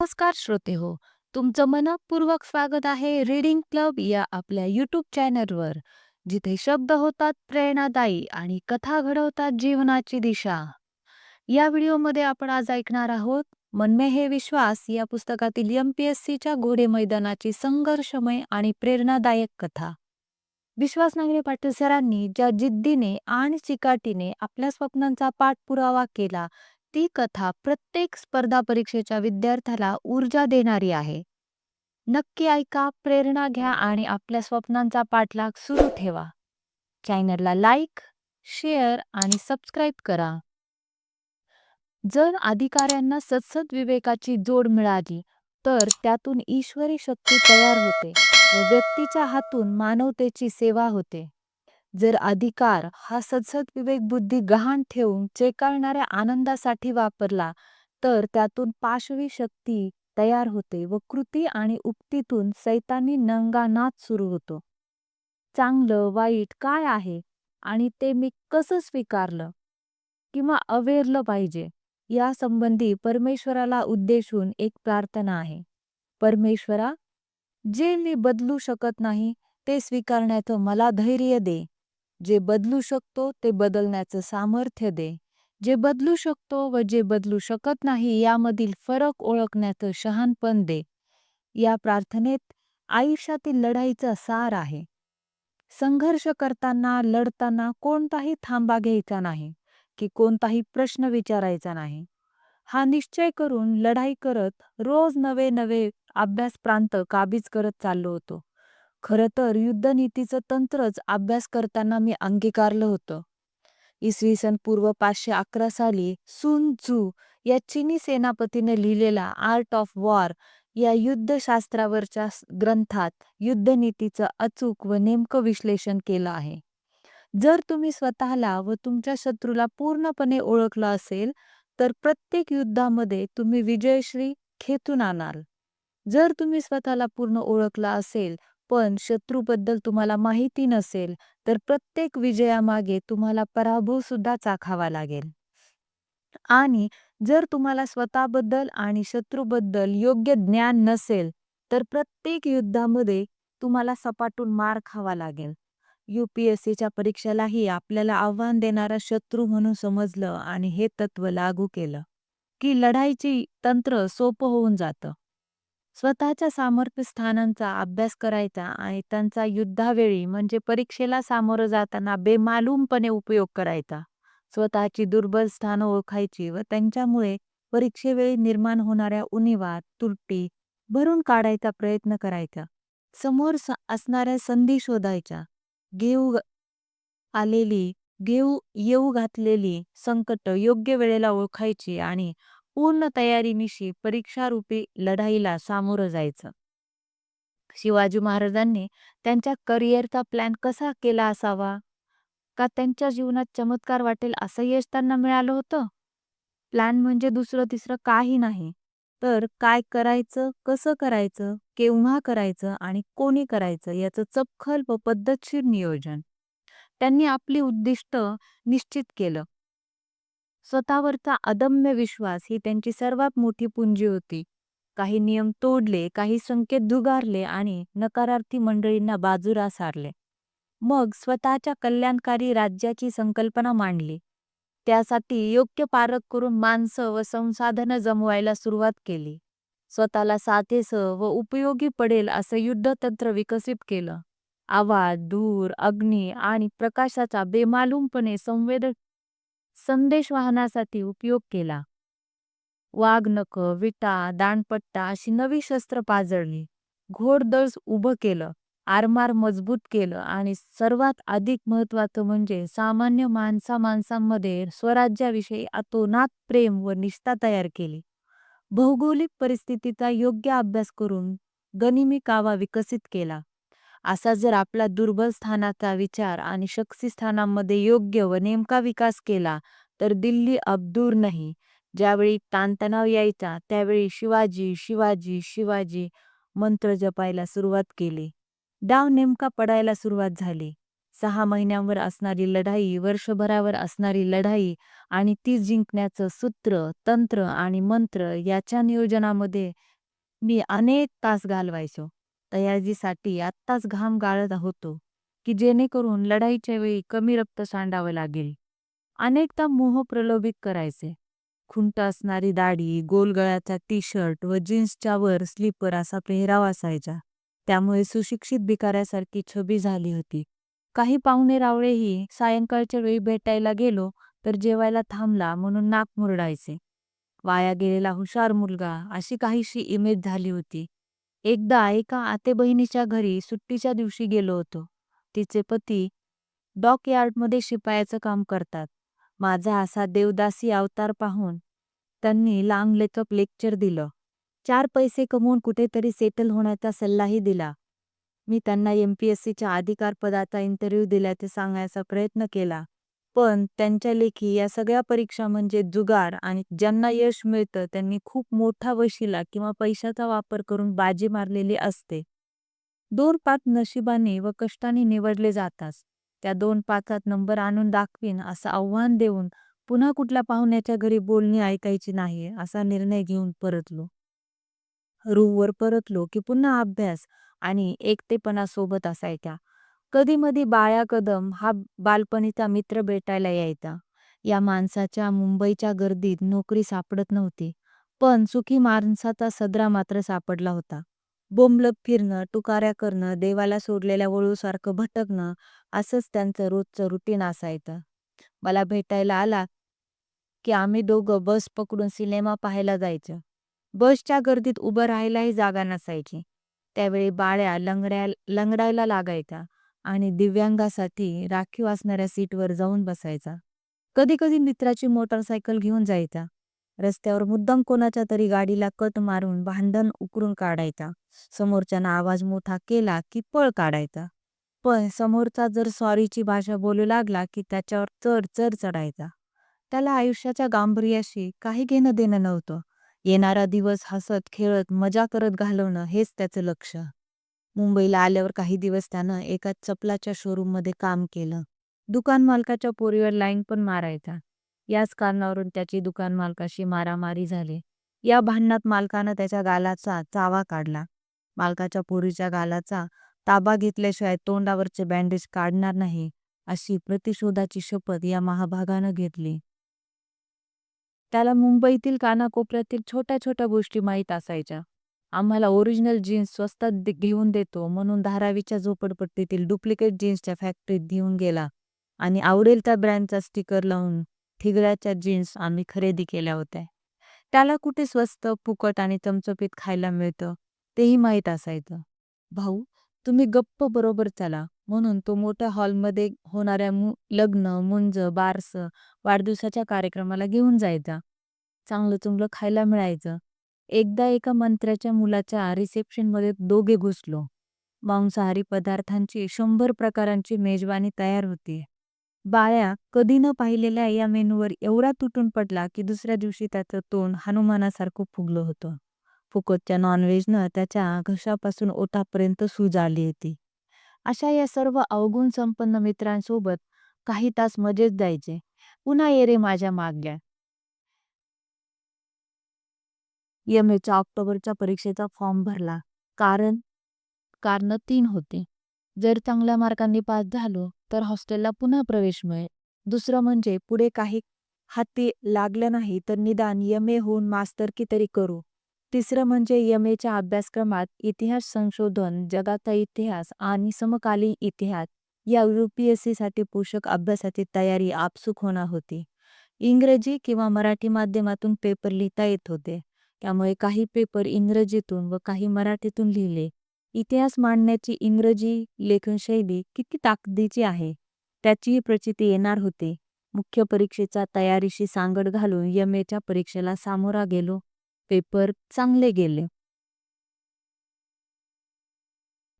नमस्कार श्रोते हो तुमचं मनपूर्वक स्वागत आहे रीडिंग क्लब या आपल्या युट्यूब चॅनलवर जिथे शब्द होतात प्रेरणादायी आणि कथा घडवतात जीवनाची दिशा. या व्हिडिओमध्ये आपण आज ऐकणार आहोत मनमे हे विश्वास या पुस्तकातील एम पी एस सीच्या घोडे मैदानाची संघर्षमय आणि प्रेरणादायक कथा. विश्वास नांगरे पाटील सरांनी ज्या जिद्दीने आणि चिकाटीने आपल्या स्वप्नांचा पाठपुरावा केला ती कथा प्रत्येक स्पर्धा परीक्षेच्या विद्यार्थ्याला ऊर्जा देणारी आहे. नक्की ऐका प्रेरणा घ्या आणि आपल्या स्वप्नांचा पाठलाग सुरू ठेवा. चॅनलला लाईक शेअर आणि सबस्क्राईब करा. जर अधिकाऱ्यांना सतसत विवेकाची जोड मिळाली तर त्यातून ईश्वरी शक्ती तयार होते व व्यक्तीच्या हातून मानवतेची सेवा होते. जर अधिकार हा सदसद विवेक बुद्धी गहाण ठेवून चेकाळणाऱ्या आनंदासाठी वापरला तर त्यातून पाशवी शक्ती तयार होते व कृती आणि उक्तीतून सैतानी नंगानाद सुरू होतो. चांगलं वाईट काय आहे? आणि ते मी कसं स्वीकारलं? किंवा अवेरलं पाहिजे? यासंबंधी परमेश्वराला उद्देशून एक प्रार्थना आहे. परमेश्वरा जे मी बदलू शकत नाही ते स्वीकारण्याचं मला धैर्य दे. जे बदलू शकतो ते बदलण्याचं सामर्थ्य दे. जे बदलू शकतो व जे बदलू शकत नाही यामधील फरक ओळखण्याचं शहाणपण दे. या प्रार्थनेत आयुष्यातील लढाईचा सार आहे. संघर्ष करताना लढताना कोणताही थांबा घ्यायचा नाही की कोणताही प्रश्न विचारायचा नाही. हा निश्चय करून लढाई करत रोज नवे नवे अभ्यास प्रांत काबीज करत चाललो होतो. खरं तर युद्धनीतीचं तंत्रच अभ्यास करताना मी अंगीकारलं होतं. इसवी सन पूर्व पाचशे अकरा साली सुन झू या चिनी सेनापतीने लिहिलेला आर्ट ऑफ वॉर या युद्धशास्त्रावरच्या ग्रंथात युद्धनीतीचं अचूक व नेमकं विश्लेषण केलं आहे. जर तुम्ही स्वतःला व तुमच्या शत्रूला पूर्णपणे ओळखलं असेल तर प्रत्येक युद्धामध्ये तुम्ही विजयश्री खेतून आणाल. जर तुम्ही स्वतःला पूर्ण ओळखला असेल पण शत्रूबद्दल तुम्हाला माहिती नसेल तर प्रत्येक विजयामागे तुम्हाला पराभव सुद्धा चाखावा लागेल. आणि जर तुम्हाला स्वतःबद्दल आणि शत्रूबद्दल योग्य ज्ञान नसेल तर प्रत्येक युद्धामध्ये तुम्हाला सपाटून मार खावा लागेल. यूपीएससीच्या परीक्षेलाही आपल्याला आव्हान देणारा शत्रू म्हणून समजलं आणि हे तत्व लागू केलं की लढाईची तंत्र सोपं होऊन जातं. स्वतःच्या सामर्थ्य स्थानांचा अभ्यास करायचा आणि त्यांचा युद्धावेळी म्हणजे परीक्षेला सामोरं जाताना बेमालूमपणे उपयोग करायचा. स्वतःची दुर्बल स्थानं ओळखायची व त्यांच्यामुळे परीक्षेवेळी निर्माण होणाऱ्या उणीवा त्रुटी भरून काढायचा प्रयत्न करायचा. समोर असणाऱ्या संधी शोधायच्या. घेऊ आलेली घेऊ येऊ घातलेली संकट योग्य वेळेला ओळखायची आणि पूर्ण तयारीनिशी परीक्षारूपी लढाईला सामोरं जायचं. शिवाजी महाराजांनी त्यांच्या करिअरचा प्लॅन कसा केला असावा? का त्यांच्या जीवनात चमत्कार वाटेल असं यश त्यांना मिळालं होतं? प्लॅन म्हणजे दुसरं तिसरं काही नाही. तर काय करायचं कसं करायचं केव्हा करायचं आणि कोणी करायचं याचं चपखल व पद्धतशीर नियोजन. त्यांनी आपली उद्दिष्ट निश्चित केलं. स्वतःवरचा अदम्य विश्वास ही त्यांची सर्वात मोठी पुंजी होती. काही नियम तोडले काही संकेत दुगारले आणि नकारार्थी मंडळींना बाजूला सारले. मग स्वतःच्या कल्याणकारी राज्याची संकल्पना मांडली. त्यासाठी योग्य पारख करून माणसं व संसाधनं जमवायला सुरुवात केली. स्वतःला साथेसं व उपयोगी पडेल असं युद्धतंत्र विकसित केलं. आवाज धूर अग्नी आणि प्रकाशाचा बेमालूमपणे संवेद संदेश वाहनासाठी उपयोग केला. वाघनक विटा दाणपट्टा अशी नवी शस्त्र पाजळली. घोडदळ उभं केलं आरमार मजबूत केलं आणि सर्वात अधिक महत्वाचं म्हणजे सामान्य माणसा माणसांमध्ये स्वराज्याविषयी अतोनात प्रेम व निष्ठा तयार केली. भौगोलिक परिस्थितीचा योग्य अभ्यास करून गनिमी कावा विकसित केला. असा जर आपला दुर्बल स्थानाचा विचार आणि शक्ती स्थानांमध्ये योग्य व नेमका विकास केला तर दिल्ली अब्दूर नाही. ज्यावेळी ताणतणाव यायचा त्यावेळी शिवाजी शिवाजी शिवाजी मंत्र जपायला सुरुवात केली. डाव नेमका पडायला सुरुवात झाली. सहा महिन्यांवर असणारी लढाई, वर्षभरावर असणारी लढाई आणि ती जिंकण्याचं सूत्र, तंत्र आणि मंत्र याच्या नियोजनामध्ये मी अनेक तास घालवायचो. तयारीसाठी आत्ताच घाम गाळत होतो, की जेणेकरून लढाईच्या वेळी कमी रक्त सांडावं लागेल. अनेकदा मोह प्रलोभित करायचे. खुंट असणारी दाढी, गोलगळ्याचा टी शर्ट व जीन्सच्या वर स्लीपर असा पेहराव असायचा. त्यामुळे सुशिक्षित भिकाऱ्यासारखी छबी झाली होती. काही पाहुणे रावळेही सायंकाळच्या वेळी भेटायला गेलो तर जेवायला थांबला म्हणून नाक मुरडायचे. वाया गेलेला हुशार मुलगा अशी काहीशी इमेज झाली होती. एकदा एका आतेबहिणीच्या घरी सुट्टीच्या दिवशी गेलो होतो. तिचे पती डॉक यार्डमध्ये शिपायाचं काम करतात. माझा असा देवदासी अवतार पाहून त्यांनी लांबलचक लेक्चर दिलं. चार पैसे कमवून कुठेतरी सेटल होण्याचा सल्लाही दिला. मी त्यांना एम पी एस सीच्या अधिकारपदाचा इंटरव्ह्यू दिल्याचे सांगण्याचा प्रयत्न केला. पण त्यांच्या लेखी या सगळ्या परीक्षा म्हणजे जुगार आणि ज्यांना यश मिळतं त्यांनी खूप मोठा वशिला किंवा पैशाचा वापर करून बाजी मारलेली असते. दोन पाच नशिबाने व कष्टाने निवडले जातात. त्या दोन पाचात नंबर आणून दाखवीन असं आव्हान देऊन पुन्हा कुठल्या पाहुण्याच्या घरी बोलणी ऐकायची नाही असा निर्णय घेऊन परतलो. रूमवर परतलो की पुन्हा अभ्यास आणि एकटेपणा सोबत असायच्या. कधी मधी बाळ्या कदम हा बालपणीचा मित्र भेटायला यायचा. या माणसाच्या मुंबईच्या गर्दीत नोकरी सापडत नव्हती. पण सुखी माणसाचा सदरा मात्र सापडला होता. बोंबलत फिरणं, टुकाऱ्या करणं, देवाला सोडलेल्या वळूसारखं भटकणं असंच त्यांचं रोजचं रुटीन असायचं. मला भेटायला आला की आम्ही दोघं बस पकडून सिनेमा पाहायला जायचं. बसच्या गर्दीत उभं राहायलाही जागा नसायची. त्यावेळी बाळ्या लंगड्या लंगडायला लागायचा आणि दिव्यांगासाठी राखीव असणाऱ्या सीटवर जाऊन बसायचा. कधी कधी मित्राची मोटरसायकल घेऊन जायचा. रस्त्यावर मुद्दाम कोणाच्या तरी गाडीला कट मारून भांडण उकरून काढायचा. समोरच्यानं आवाज मोठा केला की पळ काढायचा. पण समोरचा जर सॉरीची भाषा बोलू लागला की त्याच्यावर चढ चढ चढायचा. त्याला आयुष्याच्या गांभीर्याशी काही घेणं देणं नव्हतं. येणारा दिवस हसत खेळत मजा करत घालवणं हेच त्याचं लक्ष. मुंबईला आल्यावर काही दिवस त्यानं एका चपलाच्या शोरूममध्ये काम केलं. दुकान मालकाच्या पोरीवर लाईन पण मारायचा. याच कारणावरून त्याची दुकान मालकाशी मारामारी झाली. या भांडणात मालकानं त्याच्या गालाचा चावा काढला. मालकाच्या पोरीच्या गालाचा ताबा घेतल्याशिवाय तोंडावरचे बँडेज काढणार नाही अशी प्रतिशोधाची शपथ या महाभागानं घेतली. त्याला मुंबईतील कानाकोपऱ्यातील छोट्या छोट्या गोष्टी माहीत असायच्या. आम्हाला ओरिजिनल जीन्स स्वस्तात घेऊन देतो म्हणून धारावीच्या झोपडपट्टीतील डुप्लिकेट जीन्सच्या फॅक्टरीत घेऊन गेला आणि आवडेल त्या ब्रँडचा स्टिकर लावून ठिगळ्याच्या जीन्स आम्ही खरेदी केल्या होत्या. त्याला कुठे स्वस्त, फुकट आणि चमचपीत खायला मिळतं तेही माहीत असायचं. भाऊ, तुम्ही गप्प बरोबर चला म्हणून तो मोठ्या हॉलमध्ये होणाऱ्या लग्न, मुंज, बारसं, वाढदिवसाच्या कार्यक्रमाला घेऊन जायचा. चांगलं चुंगलं खायला मिळायचं. एकदा एका मंत्र्याच्या मुलाच्या रिसेप्शनमध्ये दोघे घुसलो. मांसाहारी पदार्थांची शंभर प्रकारांची मेजवानी तयार होती. बाळ्या कधी न पाहिलेल्या या मेनूवर एवढा तुटून पडला की दुसऱ्या दिवशी त्याचं तोंड हनुमानासारखं फुगलं होतं. फुकटच्या नॉनव्हेजनं त्याच्या घशापासून ओठापर्यंत सूज आली होती. अशा या सर्व अवगुण संपन्न मित्रांसोबत काही तास मजेत जायचे. पुन्हा ये रे माझ्या मागल्या एम एच्या ऑक्टोबरच्या परीक्षेचा फॉर्म भरला. कारण कारणं तीन होते जर चांगल्या मार्कांनी पास झालो तर हॉस्टेलला पुन्हा प्रवेश मिळेल. दुसरं म्हणजे पुढे काही हाती लागलं नाही तर निदान एम ए होऊन मास्तरकी तरी करू. तिसरं म्हणजे एम एच्या अभ्यासक्रमात इतिहास संशोधन, जगाचा इतिहास आणि समकालीन इतिहास या यू पी एस सीसाठी पोषक अभ्यासाची तयारी आपसूक होणार होती. इंग्रजी किंवा मराठी माध्यमातून पेपर लिहिता येत होते. त्यामुळे काही पेपर इंग्रजीतून व काही मराठीतून लिहिले. इतिहास मांडण्याची इंग्रजी लेखनशैली किती ताकदीची आहे त्याचीही प्रचिती येणार होती. मुख्य परीक्षेचा तयारीशी सांगड घालून एम एच्या परीक्षेला सामोरा गेलो. पेपर चांगले गेले.